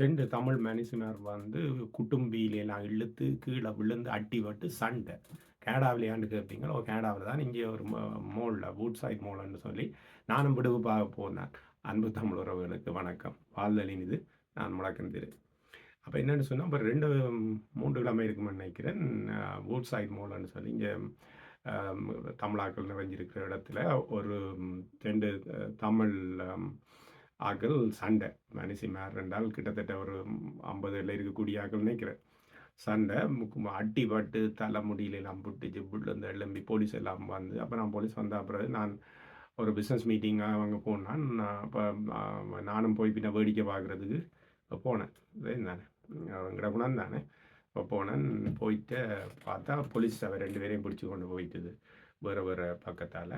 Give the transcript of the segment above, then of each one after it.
ரெண்டு தமிழ் மனுஷனர் வந்து குட்டும்பியிலலாம் இழுத்து கீழே விழுந்து அட்டி வட்டு சண்டை. கனடாவிலயான்னு கேட்பீங்க. ஓ கனடாவில தான் இங்கே ஒரு மோலில் மோல்ல வூட் சைட் மோல்ன்னு சொல்லி நானும் விடுவிப்பாக போனேன். அன்பு தமிழ் உறவுகளுக்கு வணக்கம். வாழ்தலின் இது நான் முழக்கந்திரு அப்போ என்னென்னு சொன்னால் சொன்னா, அப்ப 2, 3 கிழமை இருக்குமென்னு நினைக்கிறேன். பூட் வூட் சைட் மோல்ன்னு சொல்லி இங்கே தமிழாக்கள் நிறைஞ்சிருக்கிற இடத்துல ஒரு ரெண்டு தமிழ் ஆக்கள் சண்டை. மனுஷி மேர் என்றால் கிட்டத்தட்ட ஒரு 50ல இருக்கக்கூடிய ஆக்கள் நினைக்கிறேன். சண்டை முக்கு அடிபட்டு தலை புட்டு ஜிப்புட்டு விழுந்து எழும்பி போலீஸ் எல்லாம் வந்து அப்போ நான் போலீஸ் வந்த பிறகு நான் ஒரு பிஸ்னஸ் மீட்டிங்காக அவங்க போனான். நான் இப்போ நானும் போய் பின்ன வேடிக்கை பார்க்குறதுக்கு போனேன். தானே அவங்கட குணம் தானே. இப்போ போனேன். போயிட்டு பார்த்தா போலீஸ் அவ 2 பேரையும் பிடிச்சி கொண்டு போயிட்டுது. வேறு வேறு பக்கத்தால்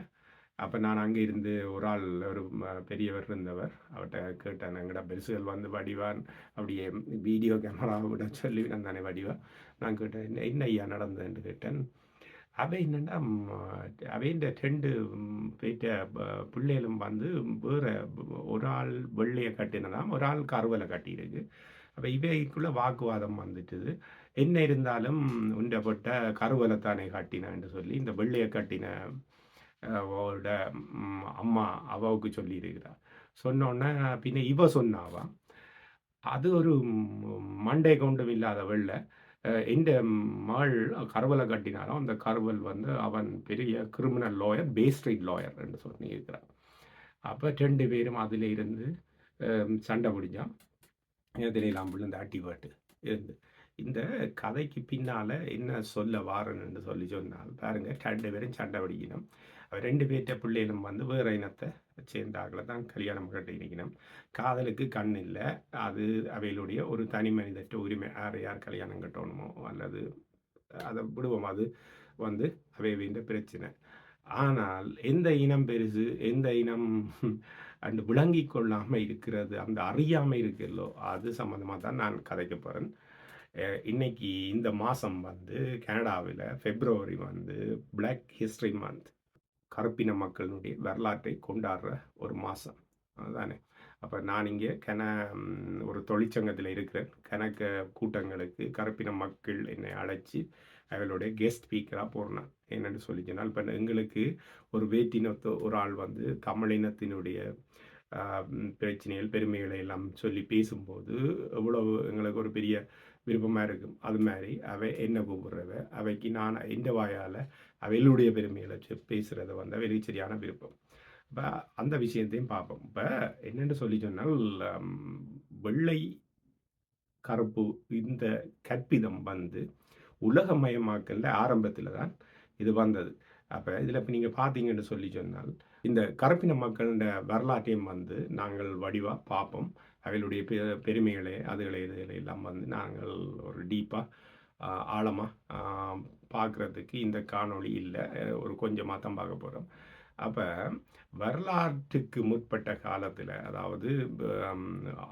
அப்போ நான் அங்கே இருந்து ஒரு ஆள் ஒரு பெரியவர் இருந்தவர். அவர்கிட்ட கேட்டேன். எங்கடா பெருசுகள் வந்து வடிவான் அப்படியே வீடியோ கேமரா விட சொல்லி தானே வடிவா. நான் கேட்டேன். என்ன ஐயா நடந்ததுன்னு கேட்டேன். அவை என்னென்னா ம் அவைண்ட 2 போயிட்ட பிள்ளைகளும் வந்து வேறு ஒரு ஆள் வெள்ளையை கட்டினதாம். ஒரு ஆள் கருவலை கட்டியிருக்கு. அப்போ இவைக்குள்ளே வாக்குவாதம் வந்துட்டுது. என்ன இருந்தாலும் உண்டப்பட்ட கருவலை தானே கட்டினான்னு சொல்லி இந்த வெள்ளையை கட்டின அவரோட அம்மா அவாவுக்கு சொல்லியிருக்கிறார் சொன்னோன்னே பின்ன இவ சொன்னாவா அது ஒரு மண்டை கவுண்டும் இல்லாத வெள்ள. அ மகள் கருவலை கட்டினாலும் அந்த கருவல் வந்து அவன் பெரிய கிரிமினல் லாயர், பேஸ்ட்ரீட் லாயர் என்று சொல்லியிருக்கிறா. அப்ப 2 பேரும் அதில் இருந்து சண்டை பிடிச்சான். இதுலலாம் விழுந்து அடிபட்டு இருந்து. இந்த கதைக்கு பின்னால் என்ன சொல்ல வாரேன்னு சொல்லி சொன்னால், பாருங்கள் ரெண்டு பேரும் சண்டை பிடிக்கணும். ரெண்டு பேர்த்த பிள்ளைகளும் வந்து வேற இனத்தை சேர்ந்த தான் கல்யாணம் கட்டியிருக்கணும். காதலுக்கு கண் இல்லை அது அவையிலுடைய ஒரு தனி மனிதற்ற உரிமை. யார் யார் கல்யாணம் கட்டணுமோ அல்லது அதை விடுவோம். அது வந்து அவையவைண்ட பிரச்சனை. ஆனால் எந்த இனம் பெருசு எந்த இனம் அண்டு விளங்கி கொள்ளாமல் இருக்கிறது, அந்த அறியாமல் இருக்கிறதோ அது சம்மந்தமாக தான் நான் கதைக்க போகிறேன் இன்னைக்கு இந்த மாதம் வந்து கனடாவில் ஃபெப்ரவரி வந்து பிளாக் ஹிஸ்ட்ரி மந்த். கருப்பின மக்களினுடைய வரலாற்றை கொண்டாடுற ஒரு மாதம் அதுதானே. அப்போ நான் இங்கே கன ஒரு தொழிற்சங்கத்தில் இருக்கிறேன். கணக்க கூட்டங்களுக்கு கருப்பின மக்கள் என்னை அழைச்சி அவளுடைய கெஸ்ட் ஸ்பீக்கராக போறேன். என்னென்னு சொல்லி சொன்னால், இப்போ எங்களுக்கு ஒரு வேற்றினத்த ஒரு ஆள் வந்து தமிழினத்தினுடைய பிரச்சனைகள், பெருமைகளை எல்லாம் சொல்லி பேசும்போது, எவ்வளவு எங்களுக்கு ஒரு பெரிய விருப்பமாக இருக்கும். அது மாதிரி அவை என்ன கூப்பிடுறவ, அவைக்கு நான் எந்த வாயால் அவளுடைய பெருமைகளை வச்சு பேசுறது வந்து அவைகளுக்கு சரியான விருப்பம். இப்போ அந்த விஷயத்தையும் பார்ப்போம். இப்போ என்னென்னு சொல்லி சொன்னால், வெள்ளை, கருப்பு இந்த கற்பிதம் வந்து உலகமயமாக்கல ஆரம்பத்தில் தான் இது வந்தது. அப்போ இதில் இப்போ நீங்கள் பார்த்தீங்கன்னு சொல்லி சொன்னால், இந்த கருப்பின மக்களோட வரலாற்றையும் வந்து நாங்கள் வடிவாக பார்ப்போம். அவைகளுடைய பெருமைகளை, அதுகளை இதுகளை எல்லாம் வந்து நாங்கள் ஒரு டீப்பாக ஆழமாக பார்க்குறதுக்கு இந்த காணொளி இல்லை. ஒரு கொஞ்சமாக தான் பார்க்க போகிறோம் அப்போ வரலாற்றுக்கு முற்பட்ட காலத்தில் அதாவது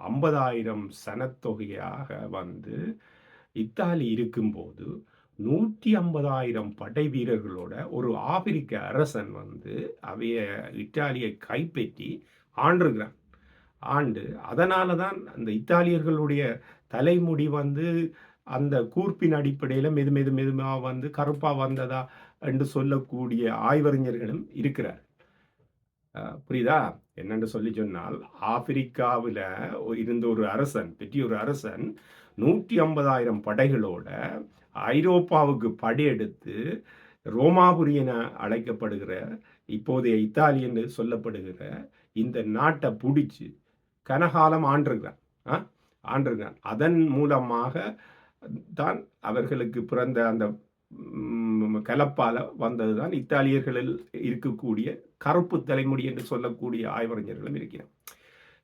ஐம்பதாயிரம் சனத்தொகையாக வந்து இத்தாலி இருக்கும்போது, 150,000 படை வீரர்களோட ஒரு ஆப்பிரிக்க அரசன் வந்து அவைய இத்தாலியை கைப்பற்றி ஆண்டுகிறான். ஆண்டு அதனால தான் அந்த இத்தாலியர்களுடைய தலைமுடி வந்து அந்த கூர்ப்பின் அடிப்படையில் மெது மெது மெதுமாக வந்து கருப்பா வந்ததா என்று சொல்லக்கூடிய ஆய்வறிஞர்களும் இருக்கிறார். புரியுதா? என்னென்று சொல்லி சொன்னால், ஆப்பிரிக்காவில் இருந்த ஒரு அரசன், பெரிய ஒரு அரசன் 150,000 படைகளோட ஐரோப்பாவுக்கு படையெடுத்து, ரோமாபுரி என அழைக்கப்படுகிற, இப்போதைய இத்தாலி என்று சொல்லப்படுகிற இந்த நாட்டை பிடிச்சி கனகாலம் ஆண்டிருக்கிறான். ஆண்டிருக்கிறான். அதன் மூலமாக தான் அவர்களுக்கு பிறந்த அந்த கலப்பால் கலப்பால வந்தது தான் இத்தாலியர்களில் இருக்கக்கூடிய கருப்பு தலைமுடி என்று சொல்லக்கூடிய ஆய்வறிஞர்களும் இருக்கிறார்.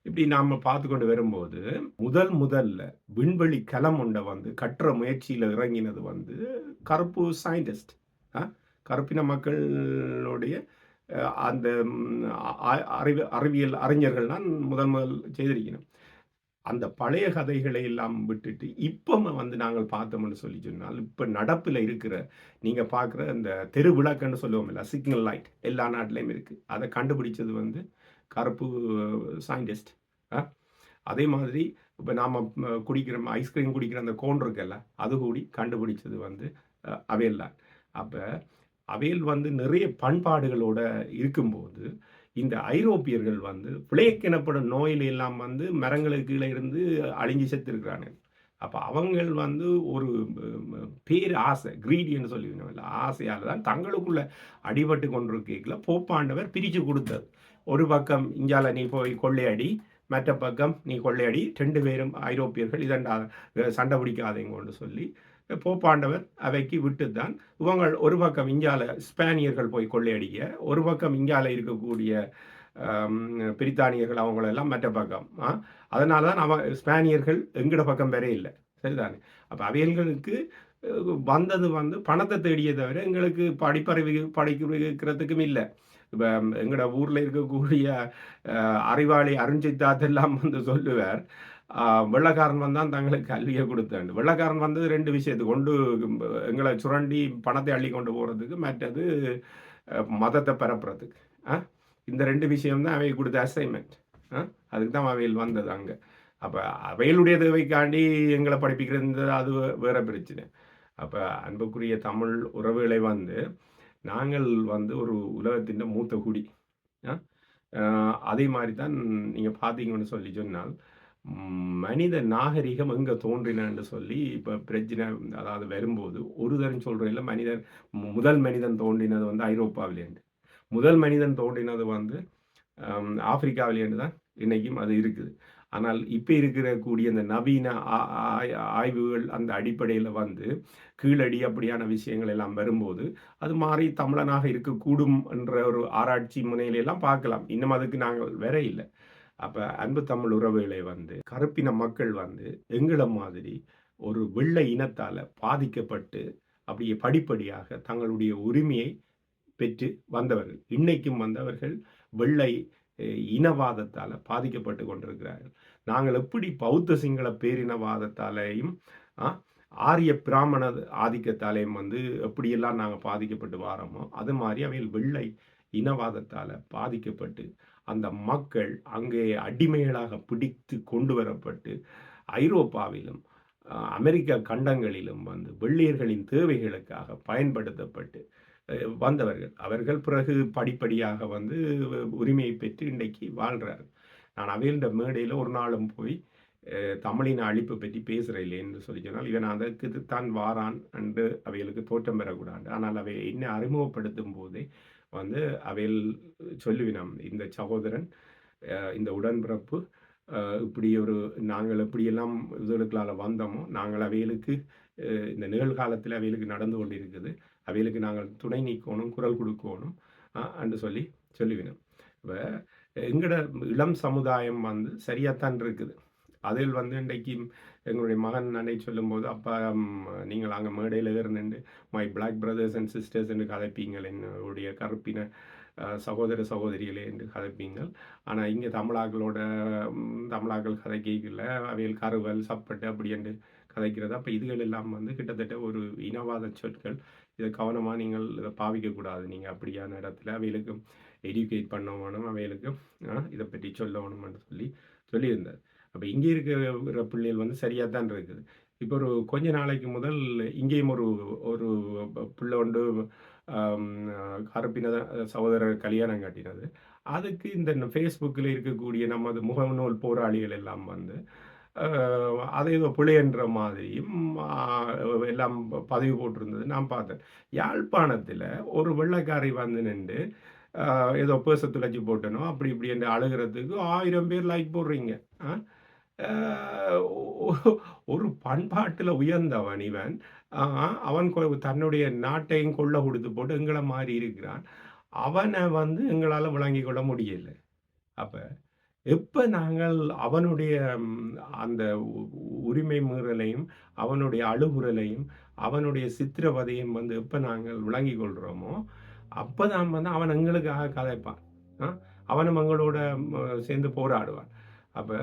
இப்படி நாம பார்த்துக்கொண்டு வரும்போது, முதல் முதல்ல விண்வெளி கலம் ஒன்றை வந்து கற்ற முயற்சியில் இறங்கினது வந்து கருப்பு சயின்டிஸ்ட். கருப்பின மக்களுடைய அந்த அறிவு அறிவியல் அறிஞர்கள் தான் முதல் முதல் செய்திருக்கணும். அந்த பழைய கதைகளை எல்லாம் விட்டுட்டு, இப்போ வந்து நாங்கள் பார்த்தோம்னு சொல்லி சொன்னால், இப்போ நடப்பில் இருக்கிற நீங்கள் பார்க்குற அந்த தெரு விளக்குன்னு சொல்லுவோம்ல, சிக்னல் லைட் எல்லா நாட்டிலையும் இருக்குது அதை கண்டுபிடிச்சது வந்து கருப்பு சயின்டிஸ்ட். அதே மாதிரி இப்போ நாம் குடிக்கிற ஐஸ்கிரீம் குடிக்கிற அந்த கோன் இருக்குல்ல அது கூடி கண்டுபிடிச்சது வந்து அவையல் தான். அப்போ அவையல் வந்து நிறைய பண்பாடுகளோட இருக்கும்போது இந்த ஐரோப்பியர்கள் வந்து பிளேக் எனப்படும் நோயில் எல்லாம் வந்து மரங்களுக்கு கீழே இருந்து அழிஞ்சு செத்துருக்கிறாங்க அப்போ அவங்கள் வந்து ஒரு பேர் ஆசை கிரீடின்னு இல்லை ஆசையால் தான் தங்களுக்குள்ள அடிபட்டு கொண்டிருக்கீங்கள போப்பாண்டவர் பிரித்து கொடுத்தது. ஒரு பக்கம் இஞ்சால நீ போய் கொள்ளையடி மற்ற பக்கம் நீ கொள்ளையடி ரெண்டு பேரும் ஐரோப்பியர்கள் இதண்டா சண்டை பிடிக்காதீங்கன்னு சொல்லி போப்பாண்டவர் அவைக்கு விட்டுத்தான். இவங்கள் ஒரு பக்கம் இஞ்சால ஸ்பானியர்கள் போய் கொள்ளையடிக்க ஒரு பக்கம் இஞ்சால இருக்கக்கூடிய பிரித்தானியர்கள் அவங்களெல்லாம் மற்ற பக்கம். அதனால தான் அவ ஸ்பானியர்கள் எங்கட பக்கம் வேற இல்லை. சரிதானே? அப்போ அவைகளுக்கு வந்தது வந்து பணத்தை தேடியே தவிர எங்களுக்கு படிப்பறிவு படிக்கிறதுக்கும் இல்லை. இப்போ எங்களோட ஊரில் இருக்கக்கூடிய அறிவாளி அருஞ்சித்தாத்தெல்லாம் வந்து சொல்லுவார். வெள்ளக்காரன் வந்தான் தங்களுக்கு கல்வியை கொடுத்தாண்டு. வெள்ளக்காரன் வந்தது ரெண்டு விஷயத்துக்கு. கொண்டு எங்களை சுரண்டி பணத்தை அள்ளி கொண்டு போகிறதுக்கு மற்றது மதத்தை பரப்புறதுக்கு. இந்த ரெண்டு விஷயம்தான் அவை கொடுத்த அசைன்மெண்ட் அதுக்கு தான் அவையில் வந்தது அங்கே. அப்போ அவையிலுடைய தேவைக்காண்டி எங்களை படிப்பிக்கிறது அது வேற பிரச்சனை. அப்போ அன்புக்குரிய தமிழ் உறவுகளை வந்து நாங்கள் வந்து ஒரு உலகத்தின் மூத்த குடி. அதே மாதிரி தான் நீங்கள் பார்த்தீங்கன்னு சொல்லி சொன்னால் மனித நாகரிகம் எங்கே தோன்றினு சொல்லி இப்போ பிரச்சனை அதாவது வரும்போது ஒரு தரம் சொல்கிறதில்ல மனிதன் முதல் மனிதன் தோன்றினது வந்து ஐரோப்பாவிலேருந்து. முதல் மனிதன் தோன்றினது வந்து ஆப்பிரிக்காவிலேருந்து தான் இன்றைக்கும் அது இருக்குது. ஆனால் இப்போ இருக்கிற கூடிய அந்த நவீன ஆய்வுகள் அந்த அடிப்படையில் வந்து கீழடி அப்படியான விஷயங்கள் எல்லாம் வரும்போது அது மாறி தமிழனாக இருக்கக்கூடும் என்ற ஒரு ஆராய்ச்சி முனையிலெல்லாம் பார்க்கலாம். இன்னும் அதுக்கு நாங்கள் வேற இல்லை. அப்போ அன்பு தமிழ் உறவுகளை வந்து கருப்பின மக்கள் வந்து எங்களை மாதிரி ஒரு வெள்ளை இனத்தால் பாதிக்கப்பட்டு அப்படியே படிப்படியாக தங்களுடைய உரிமையை பெற்று வந்தவர்கள். இன்னைக்கும் வந்தவர்கள் வெள்ளை இனவாதத்தால் பாதிக்கப்பட்டு கொண்டிருக்கிறார்கள். நாங்கள் எப்படி பௌத்த சிங்கள பேரினவாதத்தாலேயும் ஆரிய பிராமண ஆதிக்கத்தாலேயும் வந்து எப்படியெல்லாம் நாங்கள் பாதிக்கப்பட்டு வாரோமோ அது மாதிரி அவையில் வெள்ளை இனவாதத்தால் பாதிக்கப்பட்டு அந்த மக்கள் அங்கே அடிமைகளாக பிடித்து கொண்டு வரப்பட்டு ஐரோப்பாவிலும் அமெரிக்க கண்டங்களிலும் வந்து வெள்ளியர்களின் தேவைகளுக்காக பயன்படுத்தப்பட்டு வந்தவர்கள். அவர்கள் பிறகு படிப்படியாக வந்து உரிமையை பெற்று இன்றைக்கு வாழ்கிறார்கள் நான் அவையில்ட மேடையில் ஒரு நாளும் போய் தமிழின் அழிப்பு பற்றி பேசுகிறேன் என்று சொல்லி சொன்னால் இவன் அதற்கு தான் வாரான் என்று அவைகளுக்கு தோற்றம் பெறக்கூடாது. ஆனால் அவை என்ன அறிமுகப்படுத்தும் போதே வந்து அவையில் சொல்லுவினம் இந்த சகோதரன் இந்த உடன்பிறப்பு இப்படி ஒரு நாங்கள் எப்படியெல்லாம் இதுகளுக்களால் வந்தோமோ நாங்கள் அவைகளுக்கு இந்த நிகழ்காலத்தில் அவைகளுக்கு நடந்து கொண்டு இருக்குது அவைகளுக்கு நாங்கள் துணை நீக்கணும் குரல் கொடுக்கணும் என்று சொல்லி சொல்லுவினோம் இப்போ எங்களோட இளம் சமுதாயம் வந்து சரியாகத்தான் இருக்குது. அதில் வந்து இன்றைக்கு எங்களுடைய மகன் அன்னை சொல்லும்போது அப்பா நீங்கள் அங்கே மேடையில் ஏறினு my black brothers and sisters என்று கதைப்பீங்கள். என்னுடைய கருப்பின சகோதர சகோதரிகளே என்று கதைப்பீங்கள். ஆனால் இங்கே தமிழாக்களோட தமிழாக்கள் கதைக்கல அவையில் கருவல் சப்பட்டு அப்படி என்று கதைக்கிறது. அப்போ இதுகள் எல்லாம் வந்து கிட்டத்தட்ட ஒரு இனவாத சொற்கள். இதை கவனமாக நீங்கள் இதை பாவிக்கக்கூடாது நீங்கள் அப்படியான இடத்துல அவைகளுக்கு எடியூகேட் பண்ண வேணும். அவைகளுக்கு இதை பற்றி சொல்ல வேணும்னு சொல்லி சொல்லியிருந்தார். அப்போ இங்கே இருக்கிற பிள்ளைகள் வந்து சரியாக தான் இருக்குது. இப்போ ஒரு கொஞ்ச நாளைக்கு முதல் இங்கேயும் ஒரு ஒரு பிள்ளை ஒன்று கருப்பின சகோதரர் கல்யாணம் கட்டினது. அதுக்கு இந்த ஃபேஸ்புக்கில் இருக்கக்கூடிய நமது முகநூல் போராளிகள் எல்லாம் வந்து அதை ஏதோ பிழைன்ற மாதிரியும் எல்லாம் பதிவு போட்டிருந்தது. நான் பார்த்தேன். யாழ்ப்பாணத்தில் ஒரு வெள்ளைக்காரி வந்து நின்று ஏதோ பேச துளைச்சி போட்டனோ அப்படி இப்படி என்று அழுகிறதுக்கு ஆயிரம் பேர் லைக் போடுறீங்க. ஒரு பண்பாட்டில் உயர்ந்தவன் இவன். அவன் தன்னுடைய நாட்டையும் கொள்ள கொடுத்து போட்டு எங்களை மாறி இருக்கிறான். அவனை வந்து எங்களால் விளங்கி கொள்ள முடியலை. அப்போ எப்போ நாங்கள் அவனுடைய அந்த உரிமை மீறலையும் அவனுடைய அழுகுறலையும் அவனுடைய சித்திரவதையும் வந்து எப்போ நாங்கள் விளங்கி கொள்கிறோமோ அப்போ தான் வந்து அவன் எங்களுக்காக கதைப்பான். அவனும் எங்களோட சேர்ந்து போராடுவான். அப்போ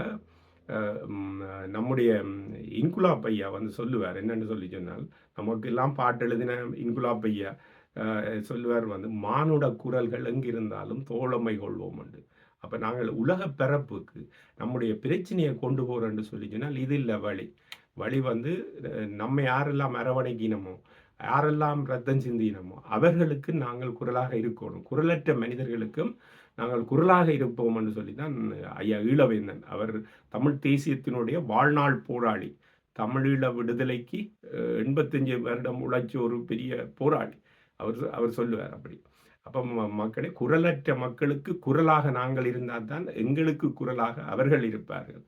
நம்முடைய இன்குலாப் ஐயா வந்து சொல்லுவார். என்னென்னு சொல்லி சொன்னால் நமக்கு எல்லாம் பாட்டு எழுதின இன்குலாப் ஐயா சொல்லுவார் வந்து மானுட குரல்கள் எங்கிருந்தாலும் தோழமை கொள்வோம் உண்டு அப்போ நாங்கள் உலக பிறப்புக்கு நம்முடைய பிரச்சனையை கொண்டு போறோம்னு சொல்லி சொன்னால் இது இல்லை வழி. வழி வந்து நம்ம யாரெல்லாம் அரவணைக்கினமோ யாரெல்லாம் ரத்தம் சிந்தினமோ அவர்களுக்கு நாங்கள் குரலாக இருக்கணும். குரலற்ற மனிதர்களுக்கும் நாங்கள் குரலாக இருப்போம் என்று சொல்லி தான் ஐயா ஈழவேந்தன். அவர் தமிழ் தேசியத்தினுடைய வாழ்நாள் போராளி. தமிழீழ விடுதலைக்கு எண்பத்தஞ்சு வருடம் உழைச்ச ஒரு பெரிய போராளி. அவர் அவர் சொல்லுவார் அப்படி. அப்போ மக்களே குரலற்ற மக்களுக்கு குரலாக நாங்கள் இருந்தால் தான் எங்களுக்கு குரலாக அவர்கள் இருப்பார்கள்.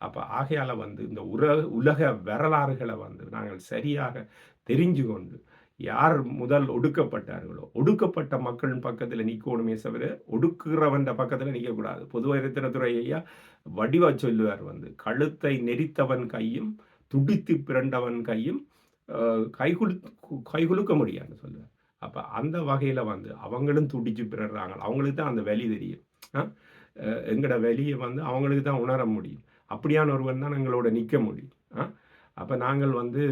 அப்போ ஆகையால் வந்து இந்த உர உலக வரலாறுகளை வந்து நாங்கள் சரியாக தெரிஞ்சு கொண்டு யார் முதல் ஒடுக்கப்பட்டார்களோ ஒடுக்கப்பட்ட மக்களின் பக்கத்தில் நிற்கணுமே தவிர ஒடுக்குறவன் பக்கத்தில் நிற்கக்கூடாது பொதுவாக இருக்கிற ஐயா வடிவா சொல்லுவார் வந்து கழுத்தை நெரித்தவன் கையும் துடித்து பிறண்டவன் கையும் கைகுலு கைகுலுக்க முடியாது சொல்லுவார். அப்போ அந்த வகையில் வந்து அவங்களும் துடிச்சு பிறறாங்க அவங்களுக்கு தான் அந்த வலி தெரியும். எங்களோட வெளியை வந்து அவங்களுக்கு தான் உணர முடியும். அப்படியான ஒருவன் தான் எங்களோட நிற்க முடியும். அப்போ நாங்கள் வந்து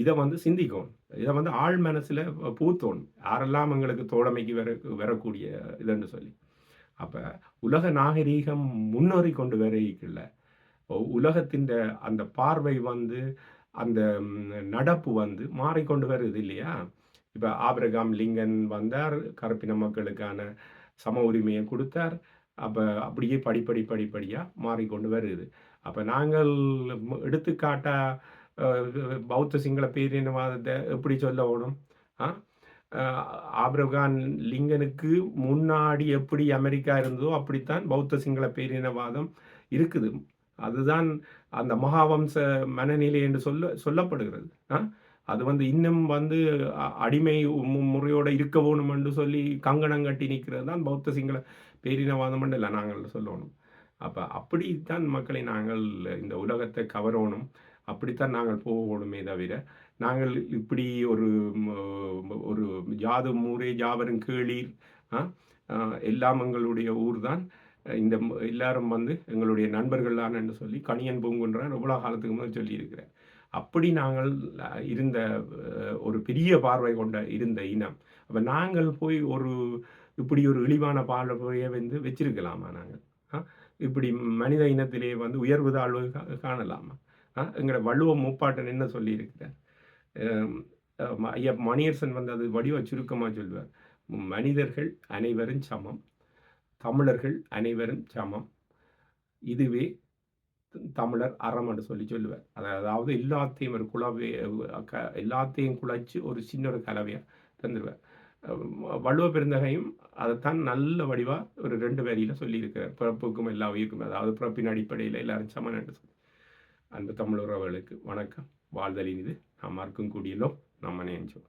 இதை வந்து சிந்திக்கணும் இதை வந்து ஆழ் மனசில் பூத்தோணும் யாரெல்லாம் எங்களுக்கு தோழமைக்கு வர வரக்கூடிய இதுன்னு சொல்லி. அப்போ உலக நாகரீகம் முன்னேறி கொண்டு வரைக்கல உலகத்தின் அந்த பார்வை வந்து அந்த நடப்பு வந்து மாறிக்கொண்டு வருது இல்லையா? இப்போ ஆபிரகாம் லிங்கன் வந்தார். கருப்பின மக்களுக்கான சம உரிமையை கொடுத்தார். அப்போ அப்படியே படிப்படி படிப்படியாக மாறிக்கொண்டு வருது அப்போ நாங்கள் எடுத்துக்காட்டாக பௌத்த சிங்கள பேரினவாதத்தை எப்படி சொல்ல ஓடும் ஆ ஆப்ரகான் லிங்கனுக்கு முன்னாடி எப்படி அமெரிக்கா இருந்ததோ அப்படித்தான் பௌத்த சிங்கள பேரினவாதம் இருக்குது. அதுதான் அந்த மகாவம்ச மனநிலை என்று சொல்ல சொல்லப்படுகிறது. அது வந்து இன்னும் வந்து அடிமை முறையோடு இருக்க வேணும் என்று சொல்லி கங்கணம் கட்டி நிற்கிறது தான் பௌத்த சிங்கள பேரினவாதம் இல்லை நாங்கள் சொல்லணும். அப்போ அப்படித்தான் மக்களை நாங்கள் இந்த உலகத்தை கவரணும். அப்படித்தான் நாங்கள் போகணுமே தவிர நாங்கள் இப்படி ஒரு ஒரு ஜாது மூரே ஜாவரும் கேளீர் எல்லாம் எங்களுடைய ஊர் தான் இந்த எல்லாரும் வந்து எங்களுடைய நண்பர்கள் தான் சொல்லி கணியன் பூங்குன்ற எவ்வளோ காலத்துக்கு முதல் சொல்லியிருக்கிறேன் அப்படி நாங்கள் இருந்த ஒரு பெரிய பார்வை கொண்ட இருந்த இனம். அப்போ நாங்கள் போய் ஒரு இப்படி ஒரு இழிவான பார்வையை வந்து வச்சிருக்கலாமா நாங்கள்? இப்படி மனித இனத்திலே வந்து உயர்வு தாழ்வு காணலாமா? எங்களோட வள்ளுவ மூப்பாட்டன் என்ன சொல்லியிருக்கிறார். ஐயா மணியரசன் வந்து அது வடிவ சுருக்கமாக சொல்வார். மனிதர்கள் அனைவரும் சமம். தமிழர்கள் அனைவரும் சமம். இதுவே தமிழர் அறம் என்று சொல்லி சொல்லுவார். அதாவது எல்லாத்தையும் ஒரு குழவை எல்லாத்தையும் குழைச்சி ஒரு சின்ன ஒரு கலவையாக தந்துடுவார் வள்ளுவ பெருந்தகையும் அதைத்தான் நல்ல வடிவாக ஒரு ரெண்டு வரியில் சொல்லியிருக்கிறார். பிறப்புக்கும் எல்லா உயிருக்கும். அதாவது பிறப்பின் அடிப்படையில் எல்லாரும் சமன் என்று சொல்லி. அன்பு தமிழ் உறவுகளுக்கு வணக்கம். வாழ்தலின் இது நாம் மறக்கும் கூடியலோ நம்ம நினைச்சோம்